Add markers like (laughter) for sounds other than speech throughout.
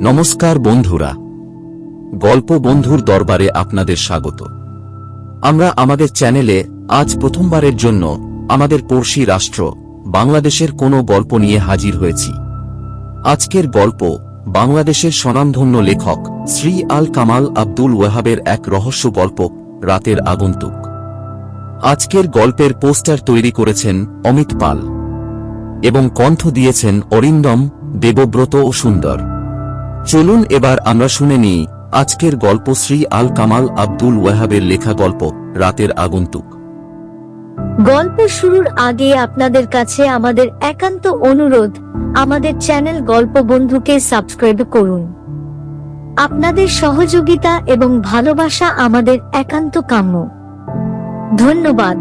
নমস্কার বন্ধুরা। গল্প বন্ধুর দরবারে আপনাদের স্বাগত। আমরা আমাদের চ্যানেলে আজ প্রথমবারের জন্য আমাদের পড়শি রাষ্ট্র বাংলাদেশের কোনো গল্প নিয়ে হাজির হয়েছি। আজকের গল্প বাংলাদেশের স্বনামধন্য লেখক শ্রী আল কামাল আব্দুল ওয়াহাবের এক রহস্য গল্প, রাতের আগন্তুক। আজকের গল্পের পোস্টার তৈরি করেছেন অমিত পাল এবং কণ্ঠ দিয়েছেন অরিন্দম দেবব্রত ও সুন্দর। চলুন এবার আমরা শুনে নিই আজকের গল্প শ্রী আল কামাল আব্দুল ওয়াহাবের লেখা গল্প, রাতের আগন্তুক। গল্প শুরুর আগে আপনাদের কাছে আমাদের একান্ত অনুরোধ, আমাদের চ্যানেল গল্প বন্ধুকে সাবস্ক্রাইব করুন। আপনাদের সহযোগিতা এবং ভালোবাসা আমাদের একান্ত কাম্য। ধন্যবাদ।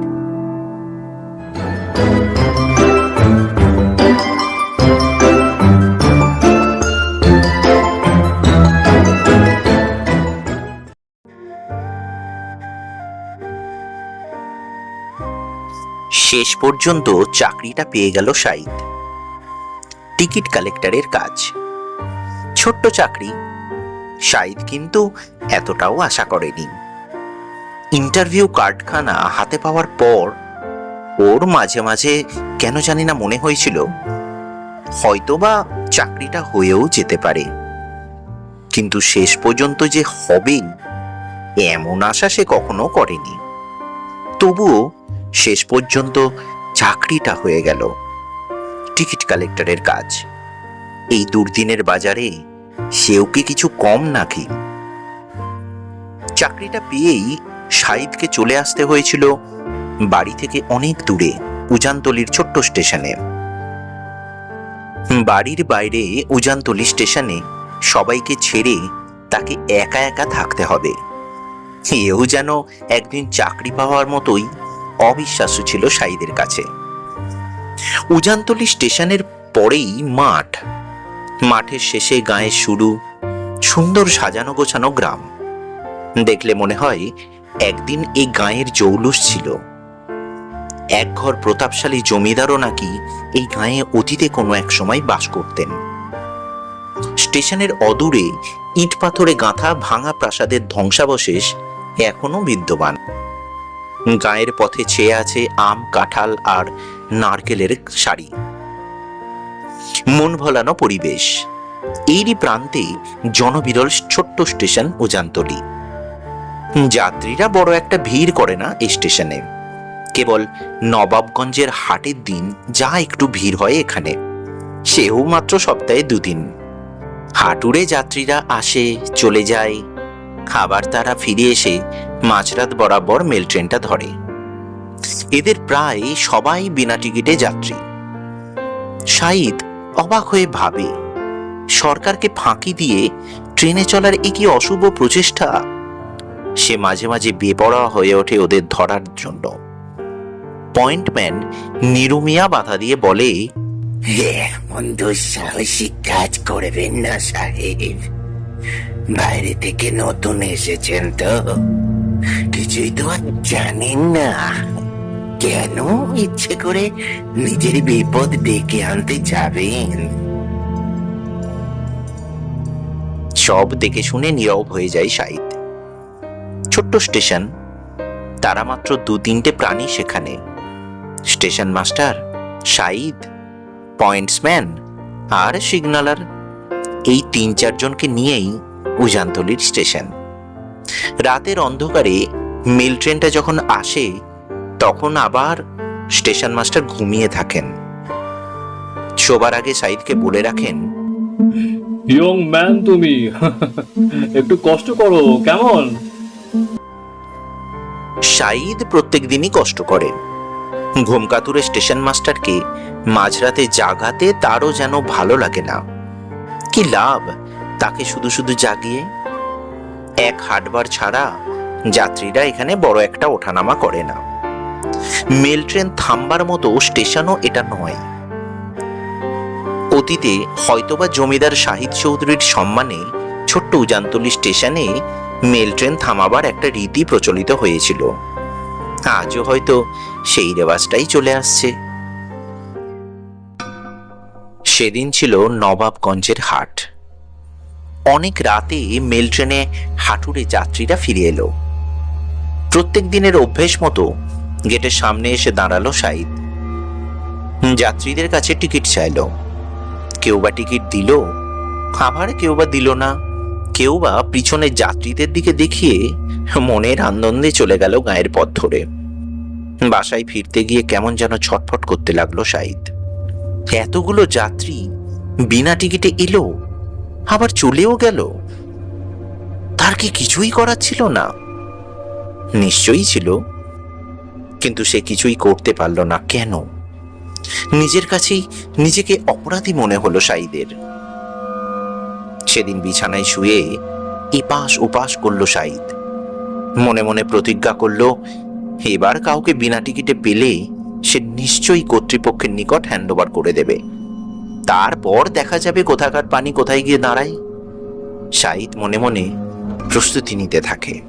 শেষ পর্যন্ত চাকরিটা পেয়ে গেল সাইদ টিকিট কালেক্টরের কাজ। ছোট্ট চাকরি। সাইদ কিন্তু এতটাও আশা করেনি। ইন্টারভিউ কার্ডখানা হাতে পাওয়ার পর ওর মাঝে মাঝে কেন জানি না মনে হয়েছিল। হয়তোবা চাকরিটা হয়েও যেতে পারে। কিন্তু শেষ পর্যন্ত যে হবে এমন আশা সে কখনো করেনি। তবুও শেষ পর্যন্ত চাকরিটা হয়ে গেল। টিকিট কালেক্টরের কাজ। এই দুর্দিনের বাজারে সেও কি কিছু কম নাকি? চাকরিটা পেয়েই সাইদকে চলে আসতে হয়েছিল বাড়ি থেকে অনেক দূরে, উজানতলির ছোট্ট স্টেশনে। বাড়ির বাইরে উজানতলি স্টেশনে সবাইকে ছেড়ে তাকে একা একা থাকতে হবে। এও যেন একদিন চাকরি পাওয়ার মতোই অবিশ্বাস্য ছিল সাইদের কাছে। উজানতলি স্টেশনের পরেই মাঠ। মাঠের শেষে গায়ের শুরু সুন্দর সাজানো গোছানো গ্রাম। দেখলে মনে হয় একদিন এই গায়ের জৌলুস ছিল। এক ঘর প্রতাপশালী জমিদারও নাকি এই গায়ে অতীতে কোনো এক সময় বাস করতেন। স্টেশনের অদূরে ইট পাথরে গাঁথা ভাঙা প্রাসাদের ধ্বংসাবশেষ এখনও বিদ্যমান। গায়ের পথে ছেয়ে আছে আম, কাঁঠাল আর নারকেলের সারি মন ভোলানো পরিবেশ। এরই প্রান্তে জনবিরল ছোট্ট স্টেশন উজানতলি। যাত্রীরা বড় একটা ভিড় করে না স্টেশনে। কেবল নবাবগঞ্জের হাটের দিন যা একটু ভিড় হয় এখানে। সেও মাত্র সপ্তাহে দুদিন। হাটুরে যাত্রীরা আসে, চলে যায়। খাবার তারা ফিরে এসে মাঝরাত বরাবর মেল ট্রেনটা ধরে। এদের প্রায় সবাই বিনা টিকিটে যাত্রী। সাইদ অবাক হয়ে ভাবে, সরকারকে ফাঁকি দিয়ে ট্রেনে চলার এ কি অশুভ প্রচেষ্টা? সে মাঝে মাঝে বেপরোয়া হয়ে ওঠে ওদের ধরার জন্য। পয়েন্টম্যান নিরুমিয়া বাধা দিয়ে বলে এমন দুঃসাহসিক কাজ করবেন না সাহেব। বাইরে থেকে নতুন এসেছেন তো। কিছুই তো আর জানেন না। কেন ইচ্ছে করে নিজের বিপদ ডেকে আনতে যাবেন? সব দেখে শুনে নীরব হয়ে যায় সাইদ ছোট্ট স্টেশন। তারা মাত্র দু তিনটে প্রাণী সেখানে। স্টেশন মাস্টার সাইদ পয়েন্টসম্যান আর সিগনালার। এই তিন চারজনকে নিয়েই উজানতলির স্টেশন। রাতের অন্ধকারে মেল ট্রেনটা যখন আসে, তখন আবার স্টেশন মাস্টার ঘুমিয়ে থাকেন। শোবার আগে সাইদকে বলে রাখেন, ইয়ং ম্যান তুমি, (laughs) একটু কষ্ট করো, কেমন? সাইদ প্রত্যেক দিনই কষ্ট করে। ঘুমকাতুরে স্টেশন মাস্টারকে মাঝরাতে জাগাতে তারও যেন ভালো লাগে না। কি লাভ তাকে শুধু শুধু জাগিয়ে? এক হাটবার ছাড়া যাত্রীরা এখানে বড় একটা ওঠানামা করে না। মেল ট্রেন থামবার মতো স্টেশনও এটা নয়। অতীতে হয়তোবা জমিদার শাহিদ চৌধুরীর সম্মানে ছোট্ট উজানতলি স্টেশনে মেল ট্রেন থামাবার একটা রীতি প্রচলিত হয়েছিল। আজও হয়তো সেই রেওয়াজটাই চলে আসছে। সেদিন ছিল নবাবগঞ্জের হাট। অনেক রাতে মেল ট্রেনে হাটুরে যাত্রীরা ফিরে এলো। প্রত্যেক দিনের অভ্যেস মতো গেটের সামনে এসে দাঁড়াল সাইদ। যাত্রীদের কাছে টিকিট চাইলো। কেউ বা টিকিট দিল, আবার কেউ বা দিল না। কেউ বা পিছনের যাত্রীদের দিকে দেখিয়ে মনের আনন্দে চলে গেল গায়ের পথ ধরে। বাসায় ফিরতে গিয়ে কেমন যেন ছটফট করতে লাগল সাইদ এতগুলো যাত্রী বিনা টিকিটে এলো, আবার চলেও গেল। তার কি কিছুই করার ছিল না? নিশ্চয়ই ছিল। কিন্তু সে কিছুই করতে পারল না কেন? নিজের কাছেই নিজেকে অপরাধী মনে হলো সাইদের সেদিন বিছানায় শুয়ে এপাশ ওপাশ করল সাইদ মনে মনে প্রতিজ্ঞা করল, এবার কাউকে বিনা টিকিটে পেলে সে নিশ্চয়ই কর্তৃপক্ষের নিকট হ্যান্ডওভার করে দেবে। তারপর দেখা যাবে কোথাকার পানি কোথায় গিয়ে দাঁড়ায়। সাইদ মনে মনে প্রস্তুতি নিতে থাকে।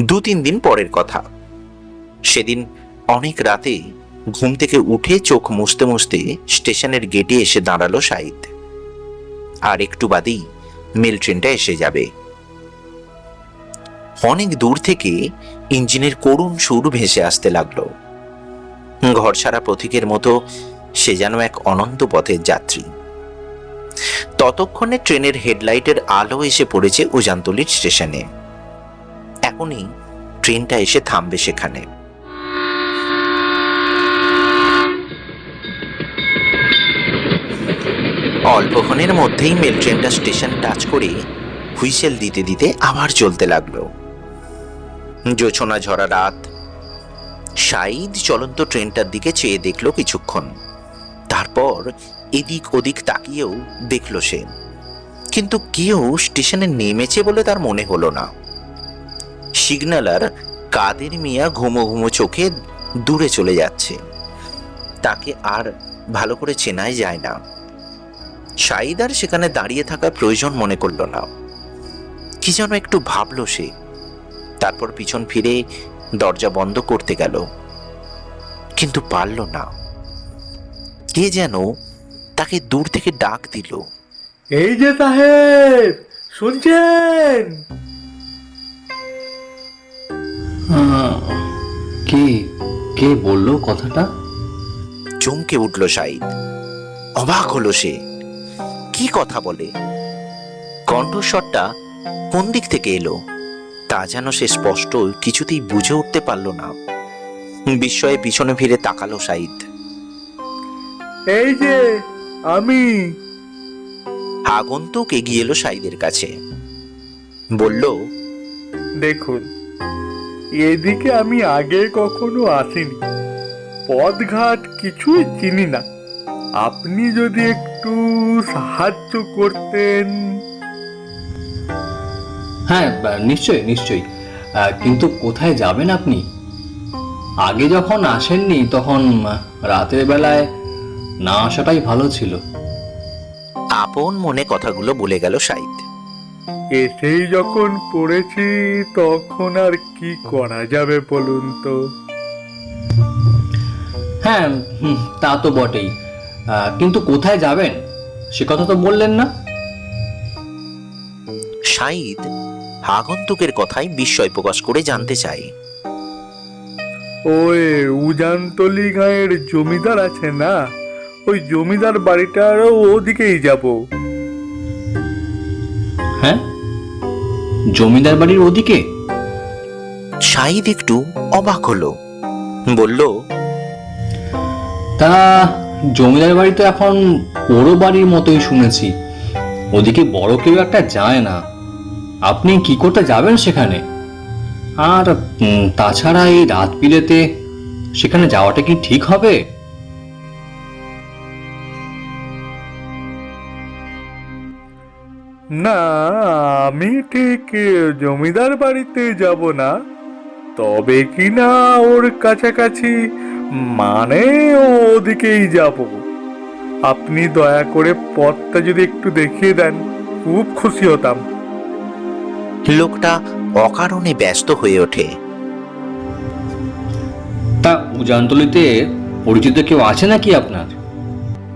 দু তিন দিন পরের কথা। সেদিন অনেক রাতে ঘুম থেকে উঠে চোখ মুছতে মুছতে স্টেশনের গেটে এসে দাঁড়াল সাইদ আর একটু বাদেই মেল ট্রেনটা এসে যাবে। অনেক দূর থেকে ইঞ্জিনের করুণ সুর ভেসে আসতে লাগল। ঘর ছাড়া প্রতীকের মতো, সে যেন এক অনন্ত পথের যাত্রী। ততক্ষণে ট্রেনের হেডলাইটের আলো এসে পড়েছে উজানতলির স্টেশনে। এখনই ট্রেনটা এসে থামবে সেখানে। অল্পক্ষণের মধ্যেই মেল ট্রেনটা স্টেশন টাচ করে হুইসেল দিতে দিতে আবার চলতে লাগল। জোছনা ঝরা রাত। সাইদ চলন্ত ট্রেনটার দিকে চেয়ে দেখল কিছুক্ষণ। তারপর এদিক ওদিক তাকিয়েও দেখল সে। কিন্তু কেউ স্টেশনে নেমেছে বলে তার মনে হলো না। সিগন্যালার কাদের মিয়া ঘুমো ঘুমো চোখে দূরে চলে যাচ্ছে। তাকে আর ভালো করে চেনাই যায় না। সাইদ আর সেখানে দাঁড়িয়ে থাকার প্রয়োজন মনে করল না। কি যেন একটু ভাবলো সে। তারপর পিছন ফিরে দরজা বন্ধ করতে গেল। কিন্তু পারল না। কে যেন তাকে দূর থেকে ডাক দিল। এই যে সাহেব শুনছেন? কে কে বলল কথাটা? চমকে উঠল সাইদ। অবাক হলো সে। কি কথা বলে? কণ্ঠস্বরটা কোন দিক থেকে এলো? তা যেন সে স্পষ্ট কিছুতেই বুঝে উঠতে পারল না। বিস্ময়ে পিছনে ফিরে তাকালো সাইদ এই যে আমি। আগন্তুক এগিয়ে এলো সাইদের কাছে। বলল দেখুন এদিকে আমি আগে কখনো আসিনি। পথঘাট কিছুই চিনি না। আপনি যদি একটু সাহায্য করতেন। হ্যাঁ নিশ্চয়ই নিশ্চয়ই। কিন্তু কোথায় যাবেন আপনি? আগে যখন আসেননি তখন রাতের বেলায় না আসাটাই ভালো ছিল। আপন মনে কথাগুলো বলে গেল সাইদ। এসেই যখন পড়েছি তখন আর কি করা যাবে বলুন তো? হ্যাঁ হুম, তা তো বটেই। আহ, কিন্তু কোথায় যাবেন? সে কথা তো বললেন না। সাইদ আগন্তুকের কথায় বিস্ময় প্রকাশ করে জানতে চাই। ওই উজানতলি গাঁয়ের জমিদার আছে না? ওই জমিদার বাড়িটারও ওদিকেই যাব। হ্যাঁ? জমিদার বাড়ির ওদিকে? সাইদ একটু অবাক হলো। বলল তা জমিদার বাড়ি তো এখন বড় বাড়ির মতোই শুনেছি। ওদিকে বড় কেউ একটা যায় না। আপনি কি করতে যাবেন সেখানে? আর তাছাড়া এই রাত বিরেতে সেখানে যাওয়াটা কি ঠিক হবে? না, আমি ঠিক জমিদার বাড়িতে যাব না। তবে কি না ওর কাছাকাছি মানে ওদিকেই যাব। আপনি দয়া করে পথটা যদি একটু দেখিয়ে দেন খুব খুশি হতাম। লোকটা অকারণে ব্যস্ত হয়ে ওঠে। তা উজানতলিতে পরিচিত কেউ আছে নাকি আপনার?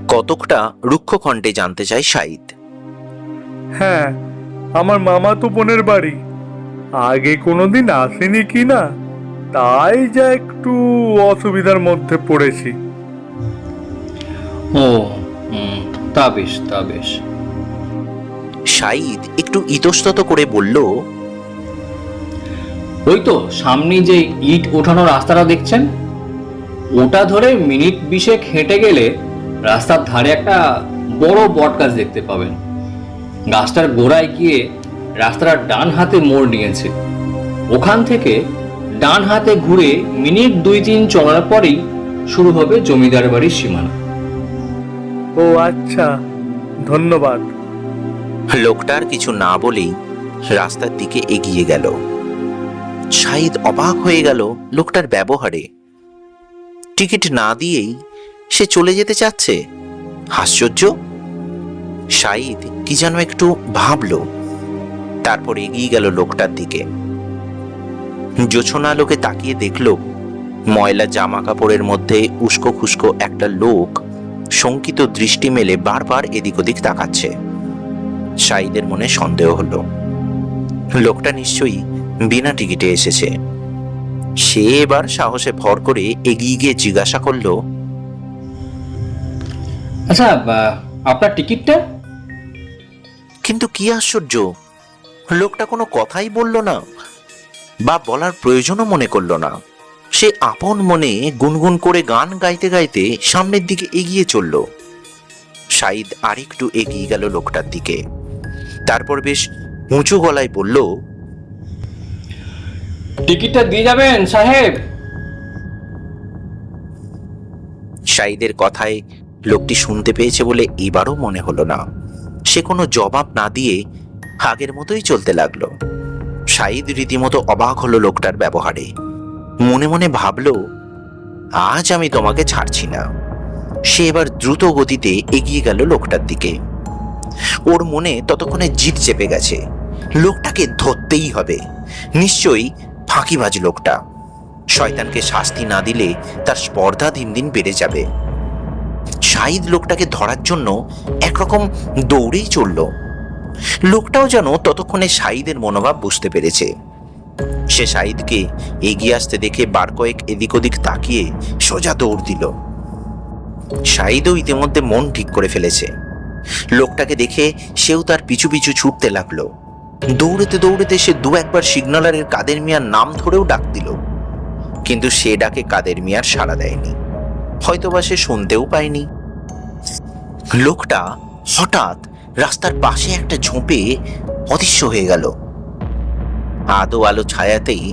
কতকটা রুক্ষ কণ্ঠে জানতে চায় শাহিদ হ্যাঁ আমার মামা তো বোনের বাড়ি। আগে কোনোদিন আসেনি কি না? তাই যা একটু অসুবিধার মধ্যে পড়েছি। ও তা বেশ তা বেশ। শাহিদ একটু ইতস্তত করে বলল ওই তো সামনে যে ইট ওঠানো রাস্তাটা দেখছেন? ওটা ধরে মিনিট বিশেক হেঁটে গেলে রাস্তার ধারে একটা বড় বট গাছ দেখতে পাবেন। গাছটার গোড়ায় গিয়ে রাস্তার ডান হাতে মোড় নিয়েছে। ওখান থেকে ডান হাতে ঘুরে মিনিট দুই তিন চলার পরেই শুরু হবে জমিদার বাড়ির সীমানা। ও আচ্ছা ধন্যবাদ। লোকটার কিছু না বলেই রাস্তার দিকে এগিয়ে গেল। শাহিদ অবাক হয়ে গেল লোকটার ব্যবহারে। টিকিট না দিয়েই সে চলে যেতে চাচ্ছে? আশ্চর্য। শাহিদ কি যেন একটু ভাবলো। তারপর এগিয়ে গেল লোকটার দিকে। জোছনা লোকে তাকিয়ে দেখল ময়লা জামা কাপড়ের মধ্যে উস্কো খুস্কো একটা লোক শঙ্কিত দৃষ্টি মেলে বারবার এদিক ওদিক তাকাচ্ছে। শাহিদের মনে সন্দেহ হলো। লোকটা নিশ্চয়ই বিনা টিকিটে এসেছে। সে এবার সাহসে ভর করে এগিয়ে গিয়ে জিজ্ঞাসা করল আচ্ছা আপনার টিকিটটা? কিন্তু কি আশ্চর্য লোকটা কোনো কথাই বলল না। বা বলার প্রয়োজনও মনে করল না। সে আপন মনে গুনগুন করে গান গাইতে গাইতে সামনের দিকে এগিয়ে চলল। শাহিদ আরেকটু এগিয়ে গেল লোকটার দিকে। তারপর বেশ উঁচু গলায় বলল টিকিটটা দিয়ে যাবেন সাহেব? শাহিদের কথায় লোকটি শুনতে পেয়েছে বলে এবারও মনে হলো না। সে কোনো জবাব না দিয়ে আগের মতোই চলতে লাগল। শাহিদ রীতিমতো অবাক হলো লোকটার ব্যবহারে। মনে মনে ভাবলো, আজ আমি তোমাকে ছাড়ছি না। সে এবার দ্রুত গতিতে এগিয়ে গেল লোকটার দিকে। ওর মনে ততক্ষণে জিদ চেপে গেছে। লোকটাকে ধরতেই হবে। নিশ্চয়ই ফাঁকিবাজ লোকটা। শয়তানকে শাস্তি না দিলে তার স্পর্ধা দিন দিন বেড়ে যাবে। শাহিদ লোকটাকে ধরার জন্য একরকম দৌড়েই চলল। লোকটাও যেন ততক্ষণে শাহিদের মনোভাব বুঝতে পেরেছে। সে শাহিদকে এগিয়ে আসতে দেখে বার কয়েক এদিক ওদিক তাকিয়ে সোজা দৌড় দিল। শাহিদও ইতিমধ্যে মন ঠিক করে ফেলেছে। লোকটাকে দেখে সেও তার পিছু পিছু ছুটতে লাগল। দৌড়েতে দৌড়েতে সে দু একবার সিগনালারের কাদের মিয়ার নাম ধরেও ডাক দিল। কিন্তু সে ডাকে কাদের মিয়ার সাড়া দেয়নি। হয়তোবা সে শুনতেও পায়নি। লোকটা হঠাৎ রাস্তার পাশে একটা ঝোপে অদৃশ্য হয়ে গেল। আদো আলো ছায়াতেই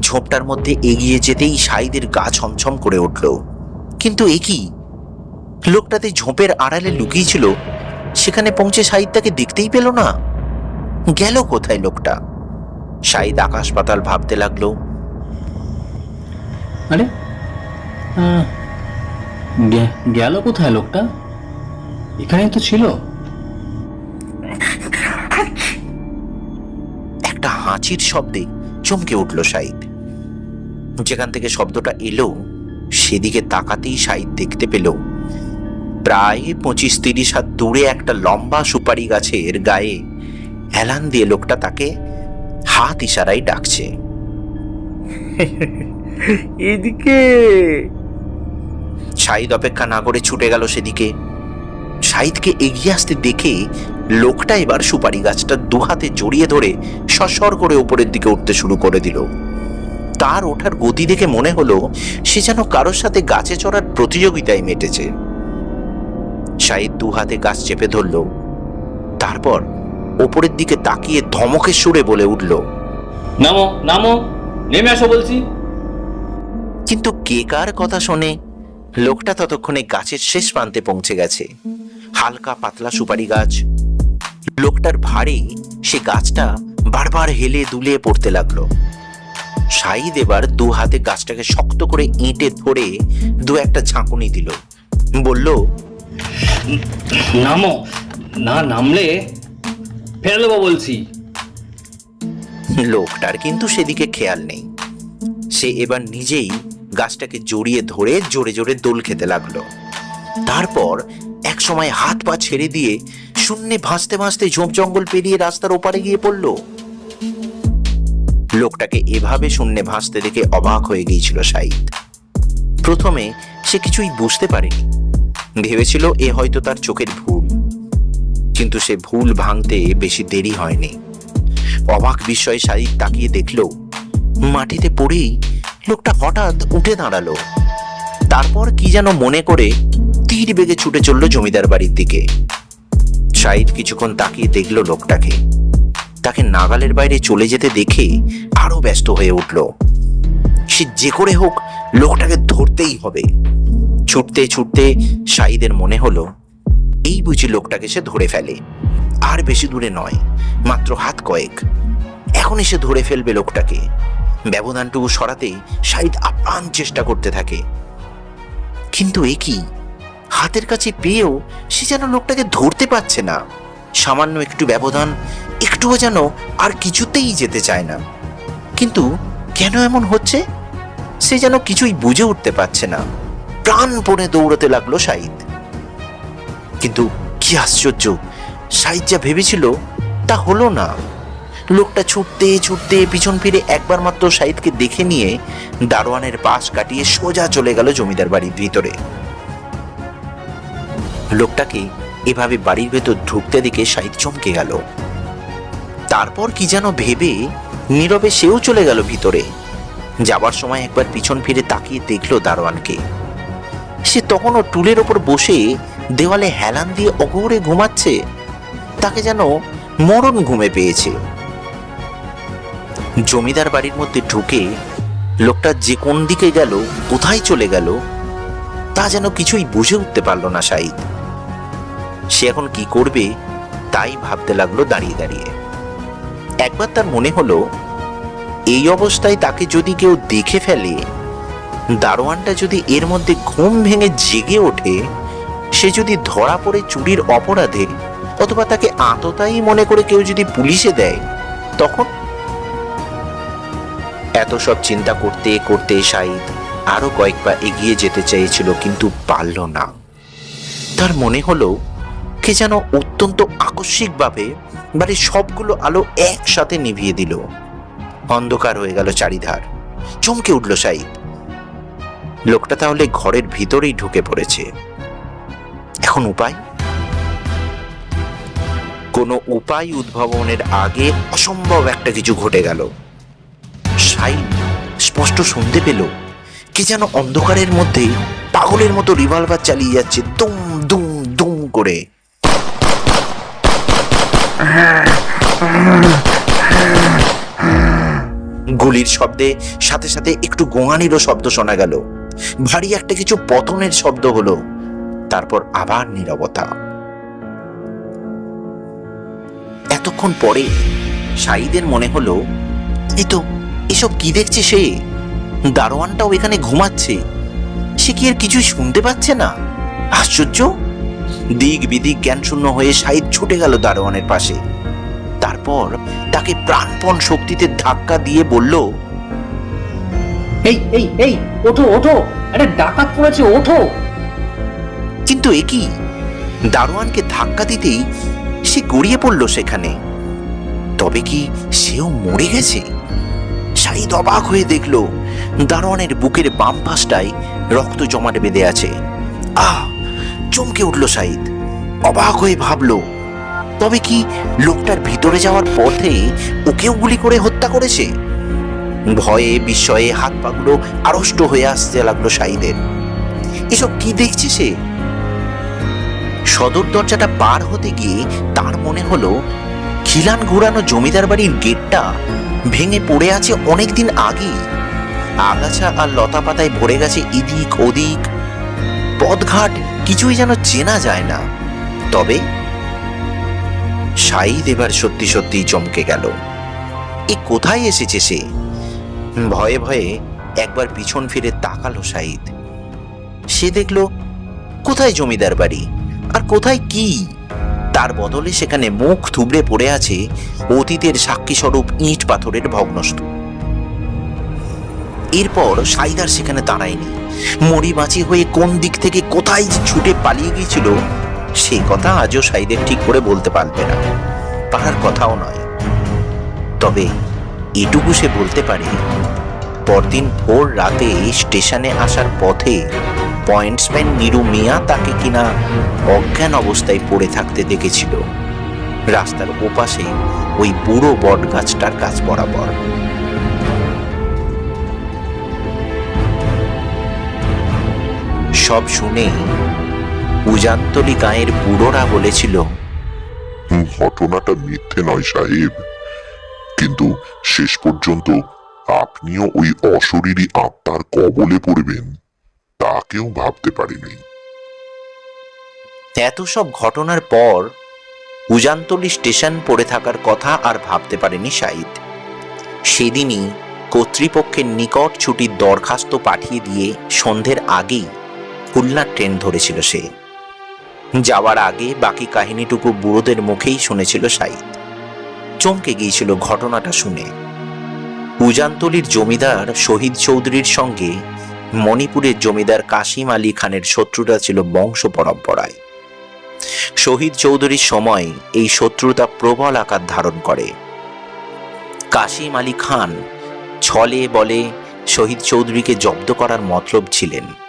ঝোপটার মধ্যে এগিয়ে যেতেই সাইদের গা ছমছম করে উঠল। কিন্তু এ কি? লোকটাতে ঝোপের আড়ালে লুকিয়েছিল সেখানে পৌঁছে সাইদ তাকে দেখতেই পেল না। গেল কোথায় লোকটা? সাইদ আকাশ পাতাল ভাবতে লাগল। আরে গেল কোথায় লোকটা? এখানেই তো ছিল। একটা হাঁচির শব্দে চমকে উঠল সাইদ যেখান থেকে শব্দটা এলো সেদিকে তাকাতেই সাইদ দেখতে পেল প্রায় পঁচিশ তিরিশ হাত দূরে একটা লম্বা সুপারি গাছের গায়ে হেলান দিয়ে লোকটা তাকে হাত ইশারায় ডাকছে। (laughs) এদিকে! সাইদ অপেক্ষা না করে ছুটে গেল সেদিকে। সাইদকে এগিয়ে আসতে দেখে লোকটা এবার সুপারি গাছটা দুহাতে জড়িয়ে ধরে সসর করে উপরের দিকে উঠতে শুরু করে দিল। তার ওঠার গতি দেখে মনে হলো সে যেন কারোর সাথে গাছে চড়ার প্রতিযোগিতায় মেটেছে। সাইদ দু হাতে গাছ চেপে ধরল। তারপর ওপরের দিকে তাকিয়ে ধমকের সুরে বলে উঠল নামো নামো নেমে আসো বলছি। কিন্তু কে কার কথা শোনে? লোকটা ততক্ষণে গাছের শেষ প্রান্তে পৌঁছে গেছে। হালকা পাতলা সুপারি গাছ লোকটার ভারে সে গাছটা বারবার হেলে দুলে পড়তে লাগল। সাইদ এবার দু হাতে গাছটাকে শক্ত করে ইঁটে ধরে দু একটা ঝাঁকুনি দিল। বলল নামো না নামলে ফেলে দেবো বলছি। লোকটার কিন্তু সেদিকে খেয়াল নেই। সে এবার নিজেই গাছটাকে জড়িয়ে ধরে জোরে জোরে দোল খেতে লাগল। তারপর এক সময় হাত পা ছেড়ে দিয়ে শূন্যে ভাসতে ভাসতে ঝোপ জঙ্গল পেরিয়ে রাস্তার ওপারে গিয়ে পড়ল। লোকটাকে এভাবে শূন্যে ভাসতে দেখে অবাক হয়ে গিয়েছিল সাইদ প্রথমে সে কিছুই বুঝতে পারেনি। ভেবেছিল এ হয়তো তার চোখের ভুল। কিন্তু সে ভুল ভাঙতে বেশি দেরি হয়নি। অবাক বিস্ময়ে সাইদ তাকিয়ে দেখল, মাটিতে পড়েই লোকটা হঠাৎ উঠে দাঁড়াল। তারপর কি যেন মনে করে তীর বেগে ছুটে চলল জমিদার বাড়ির দিকে। সাইদ কিছুক্ষণ তাকিয়ে দেখল লোকটাকে। তাকে নাগালের বাইরে চলে যেতে দেখে আরও ব্যস্ত হয়ে উঠল। সে যে করে হোক, লোকটাকে ধরতেই হবে। ছুটতে ছুটতে সাইদের মনে হলো, এই বুঝি লোকটাকে সে ধরে ফেলে। আর বেশি দূরে নয়, মাত্র হাত কয়েক। এখন এসে ধরে ফেলবে লোকটাকে। ব্যবধানটুকু সরাতেই সাইদ আপ্রাণ চেষ্টা করতে থাকে। কিন্তু এ কি? হাতের কাছে পেয়েও সে যেন লোকটাকে ধরতে পারছে না। সামান্য একটু ব্যবধান, একটুও যেন আর কিছুতেই যেতে চায় না। কিন্তু কেন এমন হচ্ছে? সে যেন কিছুই বুঝে উঠতে পারছে না। প্রাণপণে দৌড়তে লাগল সাইদ কিন্তু কি আশ্চর্য! সাইদ যা ভেবেছিল তা হলো না। লোকটা ছুটতে ছুটতে পিছন ফিরে একবার মাত্র সাইদকে দেখে নিয়ে দারোয়ানের পাশ কাটিয়ে সোজা চলে গেল জমিদার বাড়ির ভিতরে। লোকটাকে এভাবে বাড়ির ভেতর ঢুকতে দেখে সাইদ চমকে গেল। তারপর কি যেন ভেবে নীরবে সেও চলে গেল ভিতরে। যাবার সময় একবার পিছন ফিরে তাকিয়ে দেখল দারোয়ানকে। সে তখনও টুলের ওপর বসে দেওয়ালে হেলান দিয়ে অগরে ঘুমাচ্ছে। তাকে যেন মরণ ঘুমে পেয়েছে। জমিদার বাড়ির মধ্যে ঢুকে লোকটা যে কোন দিকে গেল, কোথায় চলে গেল তা যেন কিছুই বুঝে উঠতে পারল না সাইদ সে এখন কি করবে, তাই ভাবতে লাগল দাঁড়িয়ে দাঁড়িয়ে। একবার তার মনে হলো, এই অবস্থায় তাকে যদি কেউ দেখে ফেলে, দারোয়ানটা যদি এর মধ্যে ঘুম ভেঙে জেগে ওঠে, সে যদি ধরা পড়ে চুরির অপরাধে, অথবা তাকে আততায়ী মনে করে কেউ যদি পুলিশে দেয়, তখন? এত সব চিন্তা করতে করতে সাইদ আরও কয়েক পা এগিয়ে যেতে চেয়েছিল, কিন্তু পারল না। তার মনে হলো, কে যেন অত্যন্ত আকস্মিকভাবে বাড়ির সবগুলো আলো একসাথে নিভিয়ে দিল। অন্ধকার হয়ে গেল চারিধার। চমকে উঠল সাইদ লোকটা তাহলে ঘরের ভিতরেই ঢুকে পড়েছে। এখন উপায়? কোনো উপায় উদ্ভাবনের আগে অসম্ভব একটা কিছু ঘটে গেল। সাইদ স্পষ্ট শুনতে পেল কে যেন অন্ধকারের মধ্যে পাগলের মতো রিভলভার চালিয়ে যাচ্ছে দুম দুম দুম করে। গুলির শব্দে সাথে সাথে একটু গোঙানিরও শব্দ শোনা গেল। ভারী একটা কিছু পতনের শব্দ হলো, তারপর আবার নীরবতা। এতক্ষণ পরে সাইদের মনে হলো এই তো, এসব কি দেখছে সে? দারোয়ানটাও এখানে ঘুমাচ্ছে। সে কি আর কিছুই শুনতে পাচ্ছে না? আশ্চর্য? দিক বিদিক জ্ঞানশূন্য হয়ে সাইদ ছুটে গেল দারোয়ানের পাশে। তারপর তাকে প্রাণপণ শক্তিতে ধাক্কা দিয়ে বলল এই এই এই ওঠো ওঠো আরে ডাকাত পড়েছে ওঠো! কিন্তু এ কি? দারোয়ানকে ধাক্কা দিতেই সে গড়িয়ে পড়ল সেখানে। তবে কি সেও মরে গেছে? সাইদ অবাক হয়ে দেখল দারোয়ানের বুকের বাম পাশটায় রক্ত জমাট বেঁধে আছে। আহ চমকে উঠল সাইদ অবাক হয়ে ভাবল, তবে কি লোকটার ভিতরে যাওয়ার পথে ওকেও গুলি করে হত্যা করেছে? ভয়ে, বিস্ময়ে হাত পাগুলো আড়ষ্ট হয়ে আসতে লাগল সাইদের এসব কি দেখছে সে? সদর দরজাটা পার হতে গিয়ে তার মনে হলো, খিলান ঘোরানো জমিদার বাড়ির গেটটা ভেঙে পড়ে আছে অনেকদিন আগে আগাছা আর লতা পাতায় ভরে গেছে এদিক ওদিক। পথঘাট কিছুই যেন চেনা যায় না। তবে সাইদ এবার সত্যি সত্যি চমকে গেল। এ কোথায় এসেছে সে? ভয়ে ভয়ে একবার পিছন ফিরে তাকালো সাইদ। সে দেখল, কোথায় জমিদার বাড়ি? আর কোথায় কি? তার বদলে সেখানে মুখ থুবড়ে পড়ে আছে অতীতের সাক্ষী স্বরূপ ইট পাথরের ভগ্নস্তূপ। এরপর সাইদার সেখানে দাঁড়ায়নি। মরি বাঁচি হয়ে কোন দিক থেকে কোথায় যে ছুটে পালিয়ে গিয়েছিল, সে কথা আজও সাইদের ঠিক করে বলতে পারবে না। পারার কথাও নয়। তবে এটুকু সে বলতে পারে, পরদিন ভোর রাতে স্টেশনে আসার পথে পয়েন্টসম্যান নিরু মিয়া তাকে কিনা অজ্ঞান অবস্থায় পড়ে থাকতে দেখেছিল। রাস্তার ওপাশে ওই বুড়ো বট গাছটার কাছ বরাবর। সব শুনে উজান্তলি গাঁয়ের বুড়োরা বলেছিল ঘটনাটা মিথ্যে নয় সাহেব। কিন্তু শেষ পর্যন্ত আপনিও ওই অশরীরী আত্মার কবলে পড়বেন তা কেউ ভাবতে পারেনি। এত সব ঘটনার পর উজান্তলি স্টেশন পড়ে থাকার কথা আর ভাবতে পারেনি সাইদ সেদিনই কর্তৃপক্ষের নিকট ছুটির দরখাস্ত পাঠিয়ে দিয়ে সন্ধ্যের আগেই খুলনার ট্রেন ধরেছিল সে। যাওয়ার আগে বাকি কাহিনীটুকু বুড়োদের মুখেই শুনেছিল সাইদ চমকে গিয়েছিল ঘটনাটা শুনে। উজান্তলির জমিদার শহীদ চৌধুরীর সঙ্গে মণিপুরের জমিদার কাশিম আলী খানের শত্রুতা ছিল বংশ পরম্পরায়। শহীদ চৌধুরীর সময় এই শত্রুতা প্রবল আকার ধারণ করে। কাশিম আলী খান ছলে বলে শহীদ চৌধুরীকে জব্দ করার মতলব ছিলেন।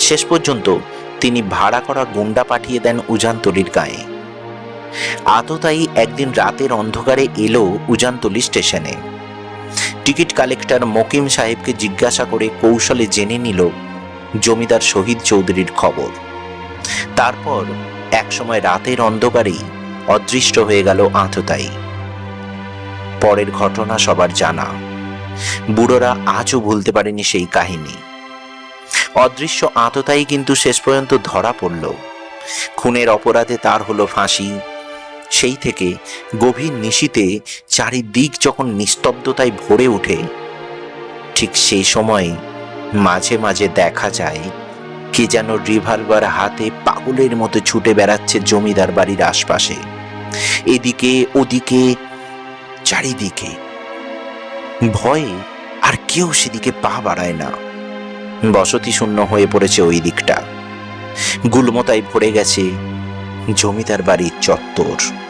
শেষ পর্যন্ত তিনি ভাড়া করা গুন্ডা পাঠিয়ে দেন উজানতলির গায়ে। আততায়ী একদিন রাতের অন্ধকারে এলো উজানতলি স্টেশনে। টিকিট কালেক্টর মকিম সাহেবকে জিজ্ঞাসা করে কৌশলে জেনে নিল জমিদার শহীদ চৌধুরীর খবর। তারপর একসময় রাতের অন্ধকারেই অদৃষ্ট হয়ে গেল আততায়ী। পরের ঘটনা সবার জানা। বুড়োরা আজও ভুলতে পারেনি সেই কাহিনী। অদৃশ্য আততায়ী কিন্তু শেষ পর্যন্ত ধরা পড়ল। খুনের অপরাধে তার হলো ফাঁসি। সেই থেকে গভীর নিশীতে চারিদিক যখন নিস্তব্ধতায় ভরে ওঠে, ঠিক সেই সময় মাঝে মাঝে দেখা যায়, কে যেন রিভলভার হাতে পাগলের মতো ছুটে বেড়াচ্ছে জমিদার বাড়ির আশপাশে। এদিকে, ওদিকে, চারিদিকে। ভয়ে আর কেউ সেদিকে পা বাড়ায় না। বসতি শূন্য হয়ে পড়েছে ওই দিকটা। গুলমতায় ভরে গেছে জমিদার বাড়ির চত্বর।